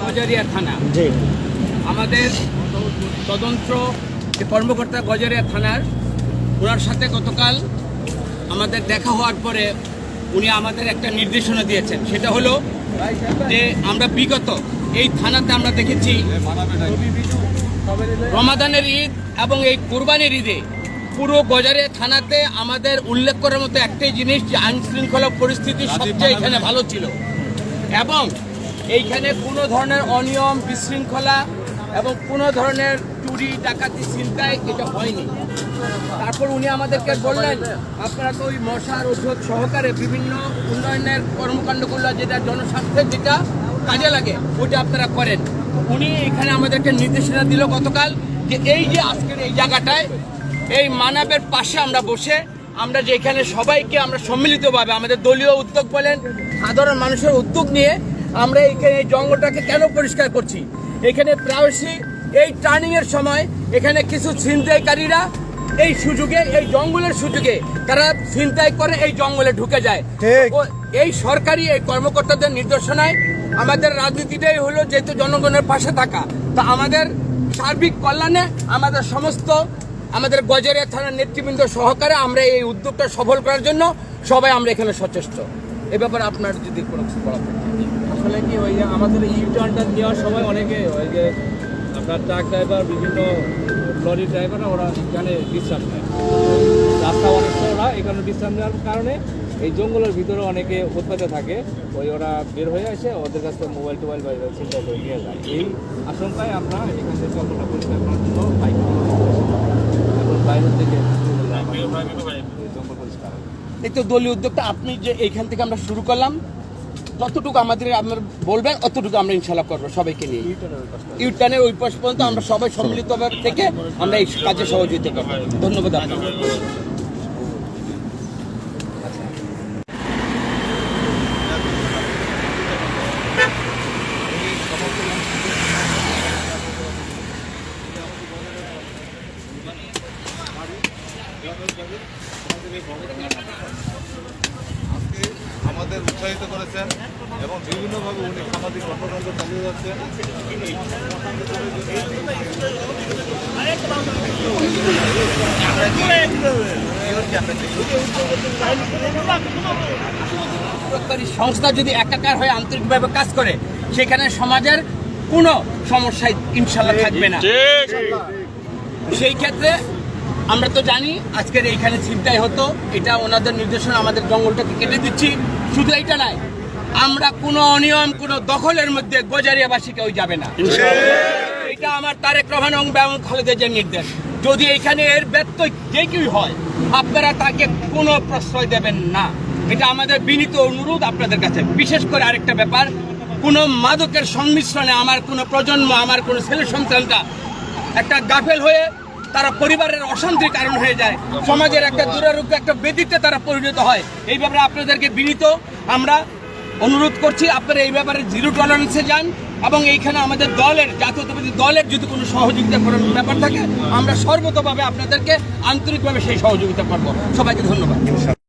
গজারিয়া থানা। আমাদের তদন্ত যে কর্মকর্তা গজারিয়া থানার ওনার সাথে গতকাল আমাদের দেখা হওয়ার পরে উনি আমাদের একটা নির্দেশনা দিয়েছেন। সেটা হলো যে আমরা বিগত এই থানাতে আমরা দেখেছি রমাদানের ঈদ এবং এই কোরবানির ঈদে পুরো গজারে থানাতে আমাদের উল্লেখ করার মতো একটাই জিনিস যে আইন শৃঙ্খলা পরিস্থিতি সবচেয়ে এখানে ভালো ছিল। এবং এইখানে কোনো ধরনের অনিয়ম বিশৃঙ্খলা এবং কোনো ধরনের চুরি ডাকাতি চিন্তায় এটা হয়নি। তারপর উনি আমাদেরকে বললেন আপনারা তো ওই মশার ওষুধ সহকারে বিভিন্ন উন্নয়নের কর্মকাণ্ডগুলো যেটা জনস্বাস্থ্যের যেটা কাজে লাগে ওইটা আপনারা করেন। উনি এখানে আমাদেরকে নির্দেশনা দিল গতকাল যে এই যে আজকের এই জায়গাটায় এই মানবের পাশে আমরা বসে আমরা যে এখানে সবাইকে আমরা সম্মিলিতভাবে আমাদের দলীয় উদ্যোগ বলেন সাধারণ মানুষের উদ্যোগ নিয়ে আমরা এইখানে এই জঙ্গলটাকে কেন পরিষ্কার করছি এখানে প্রায়শই এই টার্নিং এর সময় এখানে কিছু ছিনতাইকারীরা এই সুযোগে এই জঙ্গলের সুযোগে তারা ছিনতাই করে এই জঙ্গলে ঢুকে যায়। এই সরকারি এই কর্মকর্তাদের নির্দেশনায় আমাদের রাজনীতিটাই হলো যেহেতু জনগণের পাশে থাকা তা আমাদের সার্বিক কল্যাণে আমাদের সমস্ত আমাদের গজারিয়া থানার নেতৃবৃন্দ সহকারে আমরা এই উদ্যোগটা সফল করার জন্য সবাই আমরা এখানে সচেষ্ট। এ ব্যাপারে আপনার যদি কোনো কিছু বলা থাকে। আসলে কি ওই যে আমাদের ইউ টার্নটা দেওয়ার সময় অনেকে ওই যে আপনার ট্রাক ড্রাইভার বিভিন্ন লরি ড্রাইভাররা ওরা এখানে বিশ্রাম নেয়। রাস্তা অনেক ওরা এখানে বিশ্রাম নেওয়ার কারণে এই জঙ্গলের ভিতরে অনেকে উৎপাদে থাকে। ওই ওরা বের হয়ে আসে ওদের কাছ মোবাইল টোবাইল বা চিন্তা করে নিয়ে যায়। এই আশঙ্কায় আমরা এখান থেকে জঙ্গলটা পরিষ্কার করার জন্য বাইক বাইরের থেকে এই তো দলীয় উদ্যোগটা আপনি যে এইখান থেকে আমরা শুরু করলাম ততটুকু আমাদের আপনার বলবেন, অতটুকু আমরা ইনশাল্লাহ করব সবাইকে নিয়ে। ইউটানের ওই পাশ পর্যন্ত আমরা সবাই সম্মিলিতভাবে থেকে আমরা এই কাজে সহযোগিতা করব। ধন্যবাদ আপনাকে। আজকে আমাদের উৎসাহিত করেছেন এবং বিভিন্নভাবে উনি সামাজিক কর্মকাণ্ড চালিয়ে যাচ্ছেন। সংস্থা যদি একাকার হয়ে আন্তরিকভাবে কাজ করে সেখানে সমাজের কোনো সমস্যায় ইনশাল্লাহ থাকবে না। সেই ক্ষেত্রে আমরা তো জানি আজকের এইখানে চিন্তাই হতো। এটা ওনাদের নির্দেশনা আমাদের জঙ্গলটাকে কেটে দিচ্ছি। শুধু এইটা নয় আমরা কোনো অনিয়ম কোনো দখলের মধ্যে গোজারিয়াবাসী কেউ যাবে না। এটা আমার তারেক রহমান এবং ব্যায়াম খালেদের যে নির্দেশ। যদি এখানে এর ব্যত্যয় যে কেউ হয় আপনারা তাকে কোনো প্রশ্রয় দেবেন না। এটা আমাদের বিনীত অনুরোধ আপনাদের কাছে। বিশেষ করে আরেকটা ব্যাপার কোনো মাদকের সংমিশ্রণে আমার কোনো প্রজন্ম আমার কোনো ছেলে সন্তানটা একটা গাফেল হয়ে তারা পরিবারের অশান্তির কারণ হয়ে যায়। সমাজের একটা দুরারোগ্য, একটা বেদিতে তারা পরিণত হয়। এই ব্যাপারে আপনাদেরকে বিনীত আমরা অনুরোধ করছি, আপনারা এই ব্যাপারে জিরো টলারেন্সে যান এবং এইখানে আমাদের দলের, জাতীয়তাবাদী দলের যদি কোনো সহযোগিতা করার ব্যাপার থাকে, আমরা সর্বতভাবে আপনাদেরকে আন্তরিকভাবে সেই সহযোগিতা করব। সবাইকে ধন্যবাদ।